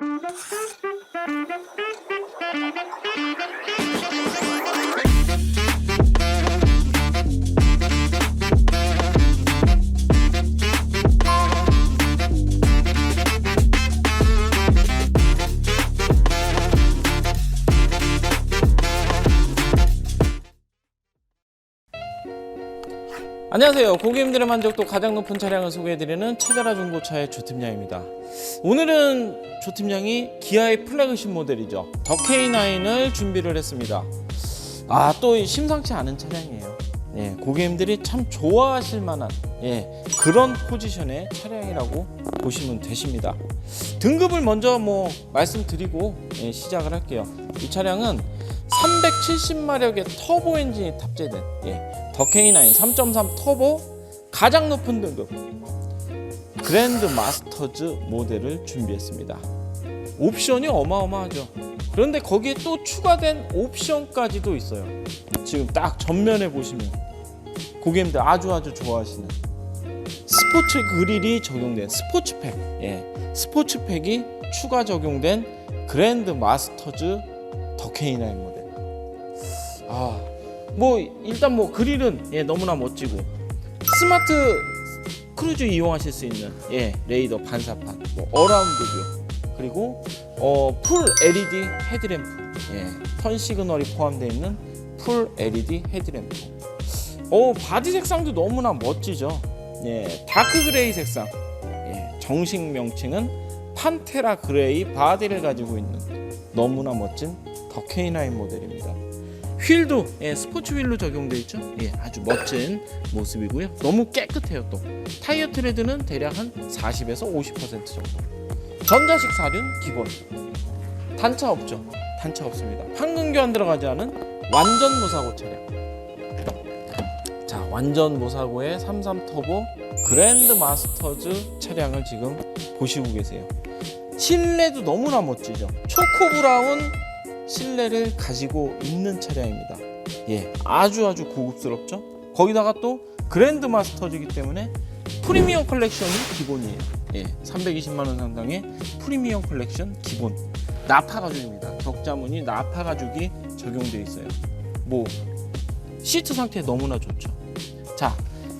Thank you. 안녕하세요. 고객님들의 만족도 가장 높은 차량을 소개해드리는 차자라 중고차의 조팀장입니다. 오늘은 조팀장이 기아의 플래그십 모델이죠. 더 K9을 준비를 했습니다. 아, 또 심상치 않은 차량이에요. 예, 고객님들이 참 좋아하실 만한 예, 그런 포지션의 차량이라고 보시면 되십니다. 등급을 먼저 뭐 말씀드리고 예, 시작을 할게요. 이 차량은 370마력의 터보 엔진이 탑재된 예, 더 K9 3.3 터보 가장 높은 등급 그랜드 마스터즈 모델을 준비했습니다. 옵션이 어마어마하죠. 그런데 거기에 또 추가된 옵션까지도 있어요. 지금 딱 전면에 보시면 고객님들 아주 아주 좋아하시는 스포츠 그릴이 적용된 스포츠팩, 예, 스포츠팩이 추가 적용된 그랜드 마스터즈 더 K9 모델. 아, 뭐 일단 뭐 그릴은 예, 너무나 멋지고 스마트 크루즈 이용하실 수 있는 예, 레이더 반사판, 뭐 어라운드 뷰 그리고 어, 풀 LED 헤드램프, 예, 턴 시그널이 포함되어 있는 풀 LED 헤드램프. 어 바디 색상도 너무나 멋지죠. 예, 다크 그레이 색상. 예, 정식 명칭은 판테라 그레이 바디를 가지고 있는 너무나 멋진 더 K9 모델입니다. 휠도 예, 스포츠 휠로 적용되어 있죠. 예, 아주 멋진 모습이고요. 너무 깨끗해요 또. 타이어 트레드는 대략 한 40에서 50% 정도. 전자식 사륜 기본. 단차 없죠. 단차 없습니다. 황금 교환 들어가지 않은 완전 무사고 차량. 자, 완전 무사고의 33 터보 그랜드 마스터즈 차량을 지금 보시고 계세요. 실내도 너무나 멋지죠. 초코 브라운 실내를 가지고 있는 차량입니다. 예, 아주 아주 고급스럽죠. 거기다가 또 그랜드 마스터즈이기 때문에 프리미엄 컬렉션이 기본이에요. 예, 320만 원 상당의 프리미엄 컬렉션 기본. 나파 가죽입니다. 격자무늬 나파 가죽이 적용되어 있어요. 뭐 시트 상태 너무나 좋죠. 자,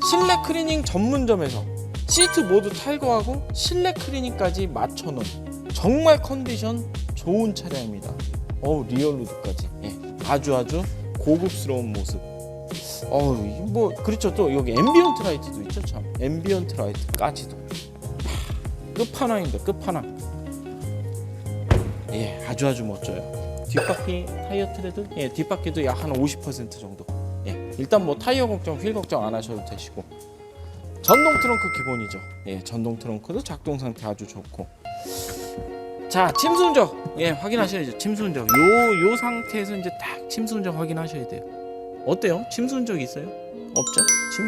실내 클리닝 전문점에서 시트 모두 탈거하고 실내 클리닝까지 맞춰놓은 정말 컨디션 좋은 차량입니다. 어 리얼루드까지 예, 아주 아주 고급스러운 모습. 어우 이뭐 그렇죠 또 여기 앰비언트 라이트도 있죠 참 앰비언트 라이트까지도 하, 끝판왕입니다 끝판왕. 예 아주 아주 멋져요. 뒷바퀴 타이어 트레드 예 뒷바퀴도 약 한 50% 정도. 예 일단 뭐 타이어 걱정 휠 걱정 안 하셔도 되시고 전동 트렁크 기본이죠. 예 전동 트렁크도 작동 상태 아주 좋고. 자 운전 예 확인하셔야죠. 침수 운전 요요 상태에서 이제 딱 운전 확인하셔야 돼요. 어때요? 운전 있어요? 없죠?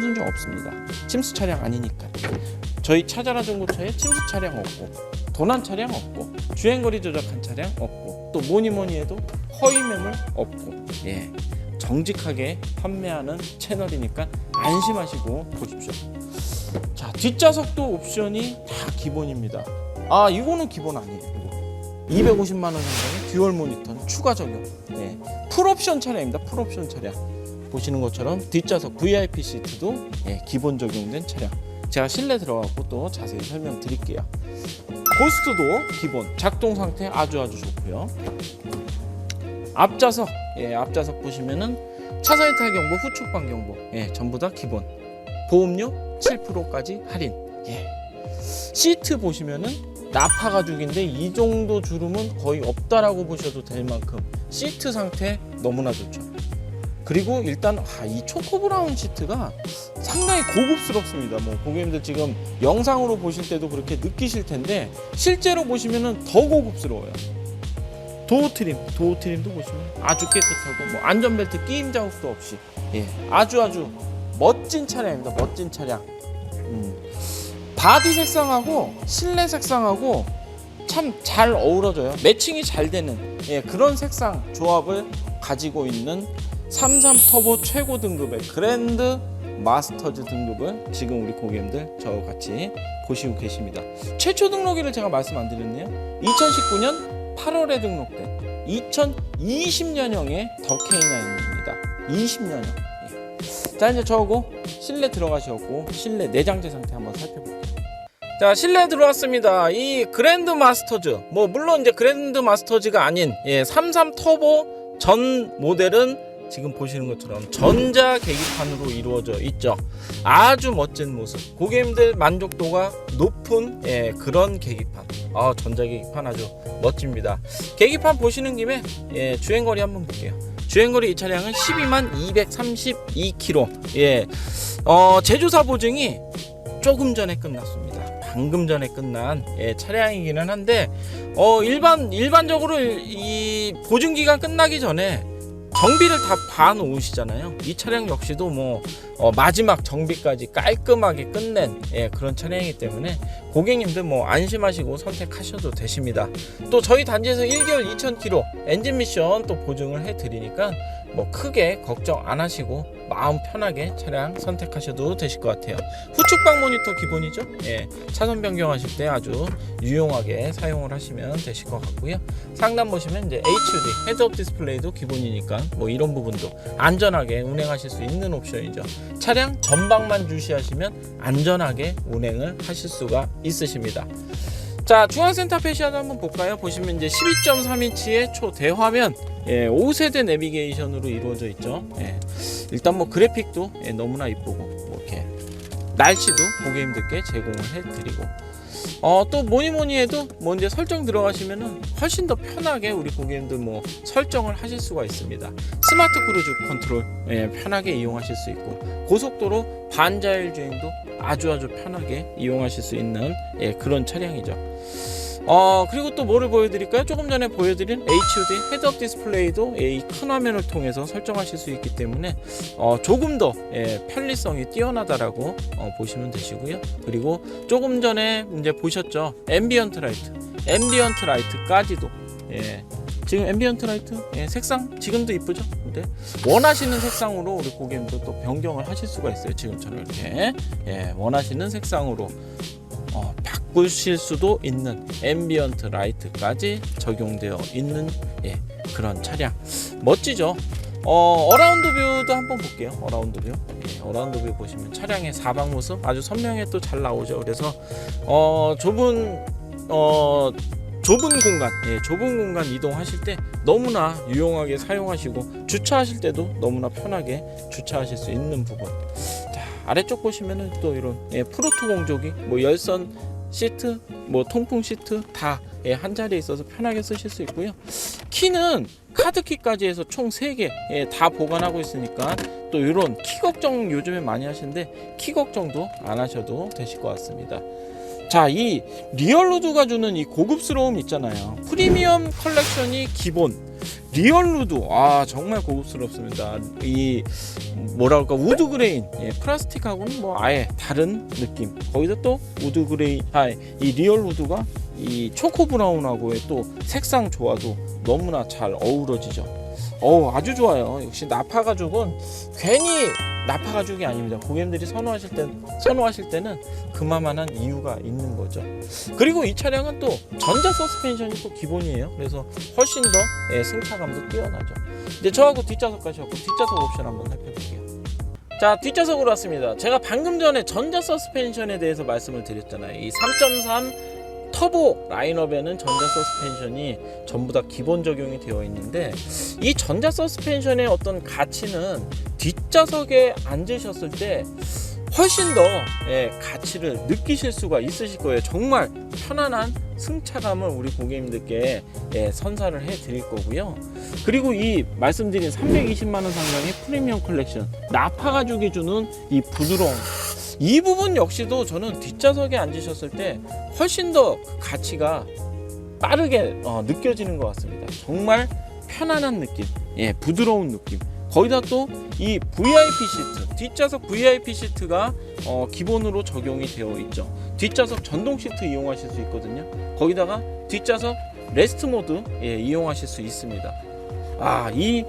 운전 없습니다. 침수 차량 아니니까. 저희 차자라 중고차에 침수 차량 없고 도난 차량 없고 주행거리 조작한 차량 없고 또 뭐니 뭐니 해도 허위 매물 없고 예. 정직하게 판매하는 채널이니까 안심하시고 보십시오. 자 뒷좌석도 옵션이 다 기본입니다. 아 이거는 기본 아니에요. 250만 원 상당의 듀얼 모니터는 추가 적용. 네. 풀옵션 차량입니다. 풀옵션 차량. 보시는 것처럼 뒷좌석 VIP 시트도 예, 기본 적용된 차량. 제가 실내 들어가고 또 자세히 설명드릴게요. 고스트도 기본 작동 상태 아주 아주 좋고요. 앞좌석 예, 앞좌석 보시면은 차선 이탈 경보, 후측방 경보 예, 전부 다 기본. 보험료 7%까지 할인. 예. 시트 보시면은 나파 가죽인데 이 정도 주름은 거의 없다라고 보셔도 될 만큼 시트 상태 너무나 좋죠. 그리고 일단 아, 이 초코 브라운 시트가 상당히 고급스럽습니다. 뭐 고객님들 지금 영상으로 보실 때도 그렇게 느끼실 텐데 실제로 보시면은 더 고급스러워요. 도어 트림, 도어 트림도 보시면 아주 깨끗하고 뭐 안전벨트 끼임 자국도 없이 예, 아주 아주 멋진 차량입니다. 멋진 차량. 음. 바디 색상하고 실내 색상하고 참 잘 어우러져요. 매칭이 잘 되는 예, 그런 색상 조합을 가지고 있는 33 터보 최고 등급의 그랜드 마스터즈 등급을 지금 우리 고객님들 저와 같이 보시고 계십니다. 최초 등록일을 제가 말씀 안 드렸네요. 2019년 8월에 등록된 2020년형의 더 K9입니다. 20년형. 예. 자 이제 저하고 실내 들어가셨고 실내 내장재 상태 한번 살펴볼게요. 자 실내 들어왔습니다. 이 그랜드 마스터즈 뭐 물론 이제 그랜드 마스터즈가 아닌 예, 33 터보 전 모델은 지금 보시는 것처럼 전자 계기판으로 이루어져 있죠. 아주 멋진 모습. 고객님들 만족도가 높은 예, 그런 계기판. 아 전자 계기판 아주 멋집니다. 계기판 보시는 김에 예, 주행거리 한번 볼게요. 주행거리 이 차량은 12만 232km. 예, 어, 제조사 보증이 조금 전에 끝났습니다. 방금 전에 끝난 예, 차량이기는 한데 어, 일반 일반적으로 이 보증 기간 끝나기 전에 정비를 다 봐놓으시잖아요. 이 차량 역시도 뭐 어, 마지막 정비까지 깔끔하게 끝낸 예, 그런 차량이기 때문에 고객님들 뭐 안심하시고 선택하셔도 되십니다. 또 저희 단지에서 1개월 2,000km 엔진 미션 또 보증을 해드리니까 뭐 크게 걱정 안 하시고 마음 편하게 차량 선택하셔도 되실 것 같아요. 후측방 모니터 기본이죠. 예, 차선 변경하실 때 아주 유용하게 사용을 하시면 되실 것 같고요. 상단 보시면 이제 HUD 헤드업 디스플레이도 기본이니까 뭐 이런 부분도 안전하게 운행하실 수 있는 옵션이죠. 차량 전방만 주시하시면 안전하게 운행을 하실 수가 있으십니다. 자 중앙센터 패시아도 한번 볼까요? 보시면 이제 12.3인치의 초대화면 예, 5세대 내비게이션으로 이루어져 있죠. 예, 일단 뭐 그래픽도 예, 너무나 이쁘고 뭐 이렇게 날씨도 고객님들께 제공을 해드리고 어, 또 뭐니 뭐니 해도 뭐 이제 설정 들어가시면은 훨씬 더 편하게 우리 고객님들 뭐 설정을 하실 수가 있습니다. 스마트 크루즈 컨트롤 예, 편하게 이용하실 수 있고 고속도로 반자율 주행도 아주 아주 편하게 이용하실 수 있는 예, 그런 차량이죠. 어 그리고 또 뭐를 보여드릴까요? 조금 전에 보여드린 HUD 헤드업 디스플레이도 예, 이큰 화면을 통해서 설정하실 수 있기 때문에 어, 조금 더 예, 편리성이 뛰어나다라고 어, 보시면 되시고요. 그리고 조금 전에 이제 보셨죠? 앰비언트 라이트, 앰비언트 라이트까지도 예, 지금 앰비언트 라이트 예, 색상 지금도 이쁘죠? 근데 원하시는 색상으로 우리 고객님도 또 변경을 하실 수가 있어요. 지금처럼 이렇게 예, 원하시는 색상으로 어, 바꾸실 수도 있는 앰비언트 라이트까지 적용되어 있는 예, 그런 차량. 멋지죠? 어, 어라운드 뷰도 한번 볼게요. 어라운드 뷰. 예, 어라운드 뷰 보시면 차량의 사방 모습 아주 선명하게 또잘 나오죠. 그래서 어, 좁은 어, 좁은 공간, 예, 좁은 공간 이동하실 때 너무나 유용하게 사용하시고 주차하실 때도 너무나 편하게 주차하실 수 있는 부분. 자, 아래쪽 보시면은 또 이런 예, 프로토 공조기, 뭐 열선 시트, 뭐 통풍 시트 다 예, 한 자리에 있어서 편하게 쓰실 수 있고요. 키는 카드키까지 해서 총 3개 예, 다 보관하고 있으니까 또 이런 키 걱정 요즘에 많이 하시는데 키 걱정도 안 하셔도 되실 것 같습니다. 자, 이 리얼루드가 주는 이 고급스러움 있잖아요. 프리미엄 컬렉션이 기본. 리얼 루드, 아 정말 고급스럽습니다. 이 뭐랄까 우드 그레인, 예, 플라스틱하고는 뭐 아예 다른 느낌. 거기서 또 우드 그레인, 아이 리얼루드가 이 초코 브라운하고의 또 색상 조화도 너무나 잘 어우러지죠. 어우 아주 좋아요. 역시 나파 가죽은 괜히 나파 가죽이 아닙니다. 고객님들이 선호하실 때 선호하실 때는 그만한 이유가 있는 거죠. 그리고 이 차량은 또 전자 서스펜션이 또 기본이에요. 그래서 훨씬 더 예, 승차감도 뛰어나죠. 이제 저하고 뒷좌석 가셔고 뒷좌석 옵션 한번 살펴볼게요. 자 뒷좌석으로 왔습니다. 제가 방금 전에 전자 서스펜션에 대해서 말씀을 드렸잖아요. 이 3.3 터보 라인업에는 전자 서스펜션이 전부 다 기본 적용이 되어 있는데 이 전자 서스펜션의 어떤 가치는 뒷좌석에 앉으셨을 때 훨씬 더 예, 가치를 느끼실 수가 있으실 거예요. 정말 편안한 승차감을 우리 고객님들께 예, 선사를 해 드릴 거고요. 그리고 이 말씀드린 320만 원 상당의 프리미엄 컬렉션 나파 가죽이 주는 이 부드러움 이 부분 역시도 저는 뒷좌석에 앉으셨을 때 훨씬 더그 가치가 빠르게 어, 느껴지는 것 같습니다. 정말 편안한 느낌, 예, 부드러운 느낌. 거기다 또 이 VIP 시트, 뒷좌석 VIP 시트가 어, 기본으로 적용이 되어 있죠. 뒷좌석 전동 시트 이용하실 수 있거든요. 거기다가 뒷좌석 레스트 모드 예, 이용하실 수 있습니다. 아, 이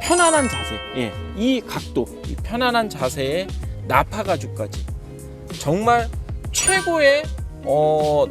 편안한 자세, 예, 이 각도, 이 편안한 자세의 나파 가죽까지 정말 최고의 어,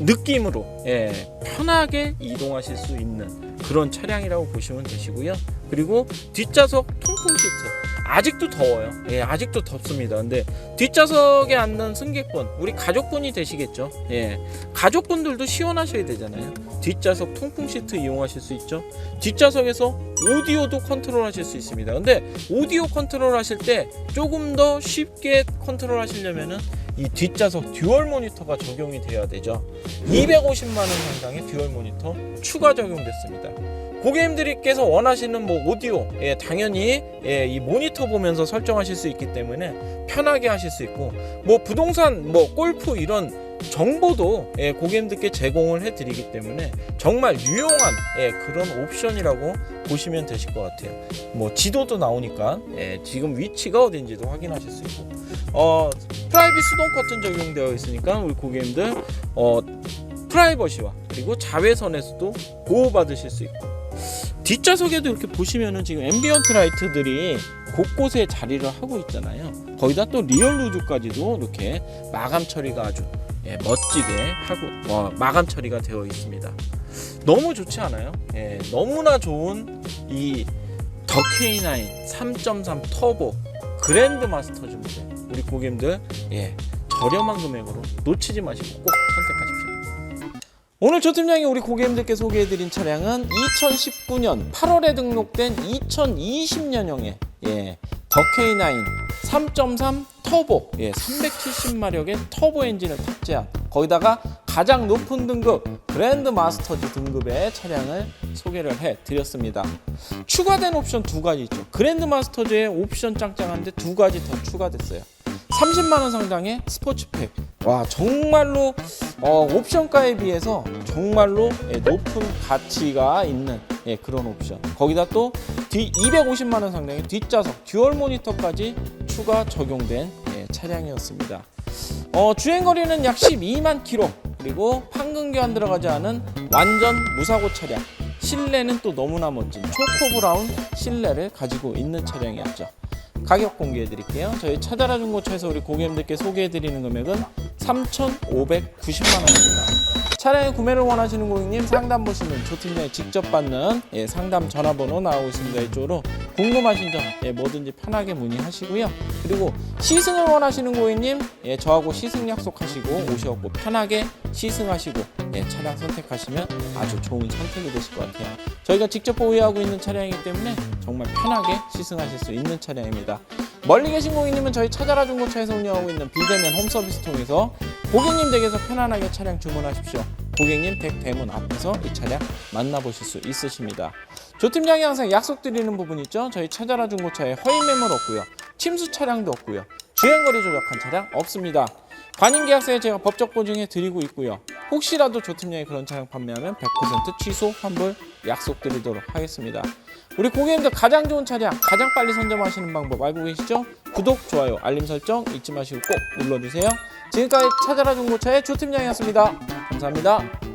느낌으로 예, 편하게 이동하실 수 있는 그런 차량이라고 보시면 되시고요. 그리고 뒷좌석 통풍 시트 아직도 더워요. 예, 아직도 덥습니다. 근데 뒷좌석에 앉는 승객분, 우리 가족분이 되시겠죠. 예, 가족분들도 시원하셔야 되잖아요. 뒷좌석 통풍 시트 이용하실 수 있죠. 뒷좌석에서 오디오도 컨트롤하실 수 있습니다. 근데 오디오 컨트롤하실 때 조금 더 쉽게 컨트롤하시려면은 이 뒷좌석 듀얼 모니터가 적용이 돼야 되죠. 250만 원 상당의 듀얼 모니터 추가 적용됐습니다. 고객님들께서 원하시는 뭐 오디오 예, 당연히 예, 이 모니터 보면서 설정하실 수 있기 때문에 편하게 하실 수 있고 뭐 부동산 뭐 골프 이런 정보도 예, 고객님들께 제공을 해드리기 때문에 정말 유용한 예, 그런 옵션이라고 보시면 되실 것 같아요. 뭐 지도도 나오니까 예, 지금 위치가 어딘지도 확인하실 수 있고 어, 프라이빗 수동 커튼 적용되어 있으니까 우리 고객님들 어, 프라이버시와 그리고 자외선에서도 보호받으실 수 있고 뒷좌석에도 이렇게 보시면은 지금 앰비언트 라이트들이 곳곳에 자리를 하고 있잖아요. 거기다 또 리얼 루즈까지도 이렇게 마감 처리가 아주 예, 멋지게 하고 어, 마감 처리가 되어 있습니다. 너무 좋지 않아요? 예, 너무나 좋은 이 더 K9 3.3 터보 그랜드 마스터즈 모델 우리 고객님들 예, 저렴한 금액으로 놓치지 마시고 꼭 선택하십시오. 오늘 조 팀장이 우리 고객님들께 소개해드린 차량은 2019년 8월에 등록된 2020년형의 예, 더 K9 3.3 터보 예, 370마력의 터보 엔진을 탑재한 거기다가 가장 높은 등급 그랜드 마스터즈 등급의 차량을 소개를 해 드렸습니다. 추가된 옵션 두 가지 있죠. 그랜드 마스터즈의 옵션 짱짱한데 두 가지 더 추가됐어요. 30만 원 상당의 스포츠팩. 와 정말로 어, 옵션가에 비해서 정말로 예, 높은 가치가 있는 예, 그런 옵션. 거기다 또 뒤 250만 원 상당의 뒷좌석 듀얼 모니터까지 추가 적용된 예, 차량이었습니다. 어, 주행 거리는 약 12만 킬로 그리고 판금 교환 들어가지 않은 완전 무사고 차량. 실내는 또 너무나 멋진 초코 브라운 실내를 가지고 있는 차량이었죠. 가격 공개해 드릴게요. 저희 차다라 중고차에서 우리 고객님들께 소개해 드리는 금액은 3,590만 원입니다. 차량의 구매를 원하시는 고객님 상담 보시면 조팀장이 직접 받는 예, 상담 전화번호 나오고 있습니다. 이쪽으로 궁금하신 점 예, 뭐든지 편하게 문의하시고요. 그리고 시승을 원하시는 고객님 예, 저하고 시승 약속하시고 오셔갖고 편하게 시승하시고 예, 차량 선택하시면 아주 좋은 선택이 되실 것 같아요. 저희가 직접 보유하고 있는 차량이기 때문에 정말 편하게 시승하실 수 있는 차량입니다. 멀리 계신 고객님은 저희 차자라 중고차에서 운영하고 있는 비대면 홈서비스 통해서 고객님 댁에서 편안하게 차량 주문하십시오. 고객님 댁 대문 앞에서 이 차량 만나보실 수 있으십니다. 조 팀장이 항상 약속드리는 부분 있죠. 저희 차자라 중고차에 허위 매물 없고요. 침수 차량도 없고요. 주행거리 조작한 차량 없습니다. 관인 계약서에 제가 법적 보증해 드리고 있고요. 혹시라도 조 팀장이 그런 차량 판매하면 100% 취소 환불 약속드리도록 하겠습니다. 우리 고객님들 가장 좋은 차량 가장 빨리 선점하시는 방법 알고 계시죠? 구독, 좋아요, 알림 설정 잊지 마시고 꼭 눌러주세요. 지금까지 차자라 중고차의 조 팀장이었습니다. 감사합니다.